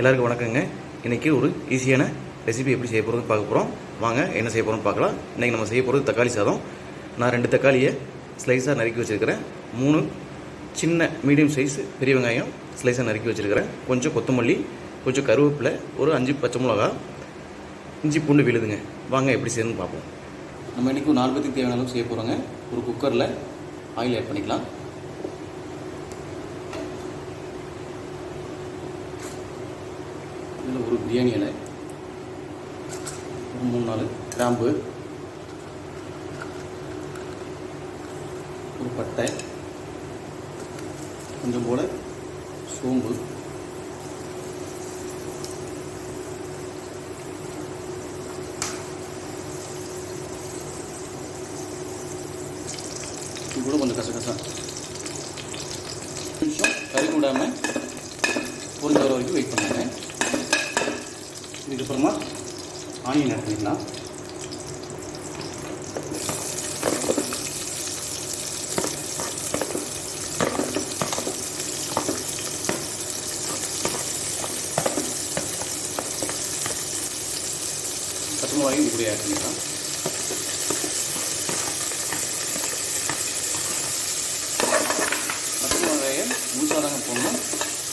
எல்லாருக்கும் வணக்கங்க. இன்றைக்கி ஒரு ஈஸியான ரெசிபி எப்படி செய்ய போகிறது பார்க்க போகிறோம் வாங்க என்ன செய்ய போகிறோன்னு பார்க்கலாம். இன்றைக்கி நம்ம செய்ய போகிறது தக்காளி சாதம். நான் ரெண்டு தக்காளியை ஸ்லைஸாக நறுக்கி வச்சுருக்கிறேன். மூணு சின்ன மீடியம் சைஸ் பெரிய வெங்காயம் ஸ்லைஸாக நறுக்கி வச்சுருக்கிறேன். கொஞ்சம் கொத்தமல்லி கொஞ்சம் கருவேப்பிலை ஒரு அஞ்சு பச்சை மிளகா இஞ்சி பூண்டு விழுதுங்க. வாங்க எப்படி செய்யணும்னு பார்ப்போம். நம்ம இன்றைக்கி ஒரு நாற்பத்தி தேவையான அளவு செய்ய போகிறோங்க ஒரு குக்கரில் ஆயில் ஆட் பண்ணிக்கலாம். இதில் ஒரு பிரியாணி இலை. ஒரு மூணு நாலு கிராம்பு. ஒரு பட்டை. கொஞ்சம் போல் சோம்பு. இது கூட கொஞ்சம் கசகசா. நிமிஷம் கறி விடாமல் பொறுத்த வரைக்கும் வெயிட் பண்ணுங்க. இதுக்கப்புறமா ஆனியன் ஆட் பண்ணிக்கலாம். பச்சை மிளகாயும் இது ஆட் பண்ணிக்கலாம். பச்சை மிளகாயை முழுசாதாங்க போடணும்.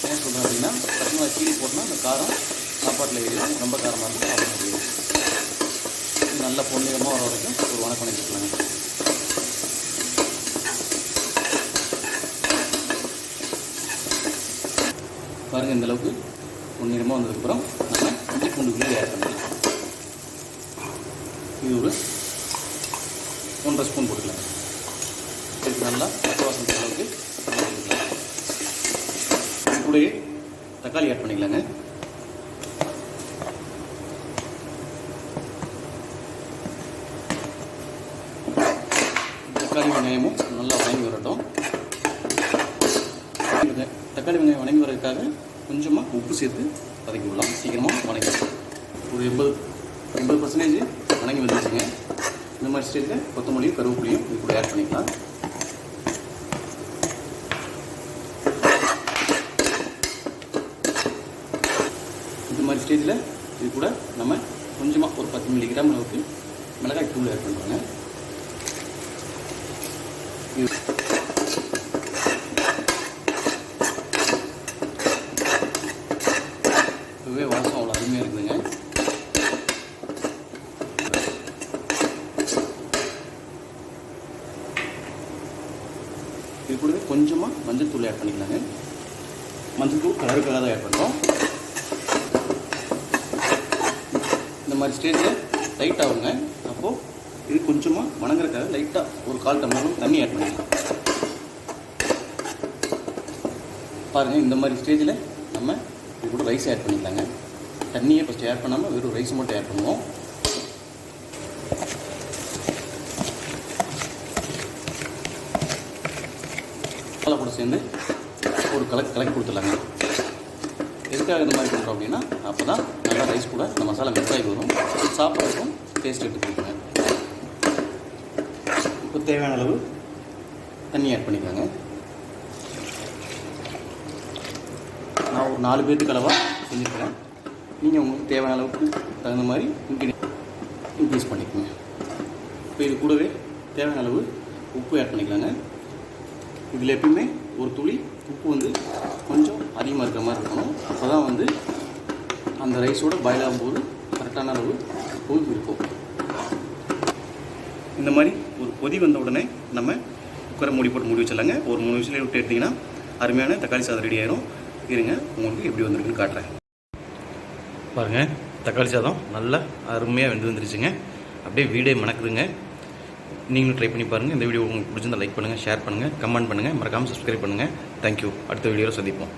ஏன் சொல்கிறேன் அப்படின்னா பச்சை மிளகாய் கீழே போட்டோம்னா அந்த காரம் சாப்பாட்டில் ஏறிடும் ரொம்ப காரமாக இருக்கும் சாப்பாட்டில் ஏறிடும் நல்லா பொன்னிறமாக வர வரைக்கும் ஒரு வணக்கம் பண்ணிக்கலாங்க பாருங்கள் இந்த அளவுக்கு பொன்னிறமாக வந்ததுக்கப்புறம் நம்ம இஞ்சி பூண்டு விழுது ஆட் பண்ணிக்கலாம் இது ஒரு ஒன்றரை ஸ்பூன் போட்டுக்கலாம். இதுக்கு நல்லா பச்சை வாசம் அளவுக்கு போட்டுக்கலாம் கூடயே தக்காளி ஆட் பண்ணிக்கலாங்க. தக்காளி வெங்காயமும் நல்லா வணங்கி வரட்டும். தக்காளி வெங்காயம் வணங்கி வரதுக்காக கொஞ்சமாக உப்பு சேர்த்து வதக்கி விடலாம். சீக்கிரமாக வணங்கி ஒரு எண்பது எண்பது பர்சன்டேஜ் வணங்கி வந்துருச்சுங்க. இந்த மாதிரி ஸ்டேஜில் கொத்தமல்லியும் கருவேப்பிலையும் இது கூட ஆட் பண்ணிக்கலாம். இந்த மாதிரி ஸ்டேஜில் இது கூட நம்ம கொஞ்சமாக ஒரு பத்து மில்லிகிராம் அளவுக்கு மிளகாய் தூள் ஆட் பண்ணுறோங்க இதுவே வாசம் அவ்வளோ அருமையாக இருக்குதுங்க. இது கூடவே கொஞ்சமாக மஞ்சள் தூள் ஆட் பண்ணிக்கலாங்க. மஞ்சள் தூள் கலருக்காக தான் ஆட் பண்ணுறோம் இந்த மாதிரி ஸ்டேஜில் லைட் ஆகுங்க. அப்போது இது கொஞ்சமாக வணங்குறக்காக லைட்டாக ஒரு கால் டம்ளரும் தண்ணி ஆட் பண்ணிக்கலாம். பாருங்கள் இந்த மாதிரி ஸ்டேஜில் நம்ம இது கூட ரைஸ் ஆட் பண்ணிக்கலாங்க. தண்ணியை ஃபஸ்ட்டு ஆட் பண்ணாமல் வெறும் ரைஸ் மட்டும் ஆட் பண்ணுவோம். மசாலா கூட சேர்ந்து ஒரு கலக்கு கலக்கி கொடுத்துடலாங்க. எதுக்காக இந்த மாதிரி பண்ணுறோம் அப்படின்னா அப்போ தான் நல்லா ரைஸ் கூட இந்த மசாலா மிக்ஸ் ஆகி வரும். சாப்பிட்றதுக்கும் டேஸ்ட் எடுத்து கொடுக்குங்க தேவையான அளவு தண்ணி ஆட் பண்ணிக்கோங்க. நான் ஒரு நாலு பேருக்கு அளவாக செஞ்சுருக்கிறேன். நீங்கள் உங்களுக்கு தேவையான அளவுக்கு தகுந்த மாதிரி இன்க்ரீடியன் இன்க்ரீஸ் பண்ணிக்கோங்க. இப்போ இது கூடவே தேவையான அளவு உப்பு ஆட் பண்ணிக்கலாங்க. இதில் எப்பயுமே ஒரு துளி உப்பு வந்து கொஞ்சம் அதிகமாக இருக்கிற மாதிரி இருக்கணும். அப்போ தான் வந்து அந்த ரைஸோட பாயில் ஆகும்போது கரெக்டான அளவு உப்பு இருக்கும் இந்த மாதிரி ஒரு கொதி வந்த உடனே நம்ம குக்கரை மூடி போட்டு மூடி வச்சிடலாங்க. ஒரு மூணு விசில் விட்டு எடுத்திங்கன்னா அருமையான தக்காளி சாதம் ரெடி ஆயிரும். இருங்க உங்களுக்கு எப்படி வந்திருக்குன்னு காட்டுறேன். பாருங்கள் தக்காளி சாதம் நல்லா அருமையாக வெந்து வந்துருச்சுங்க. அப்படியே வீடே மணக்குதுங்க. நீங்களும் ட்ரை பண்ணி பாருங்கள் இந்த வீடியோ உங்களுக்கு பிடிச்சிருந்தா லைக் பண்ணுங்கள் ஷேர் பண்ணுங்கள் கமெண்ட் பண்ணுங்கள் மறக்காமல் சப்ஸ்கிரைப் பண்ணுங்கள் தேங்க்யூ அடுத்த வீடியோவில் சந்திப்போம்.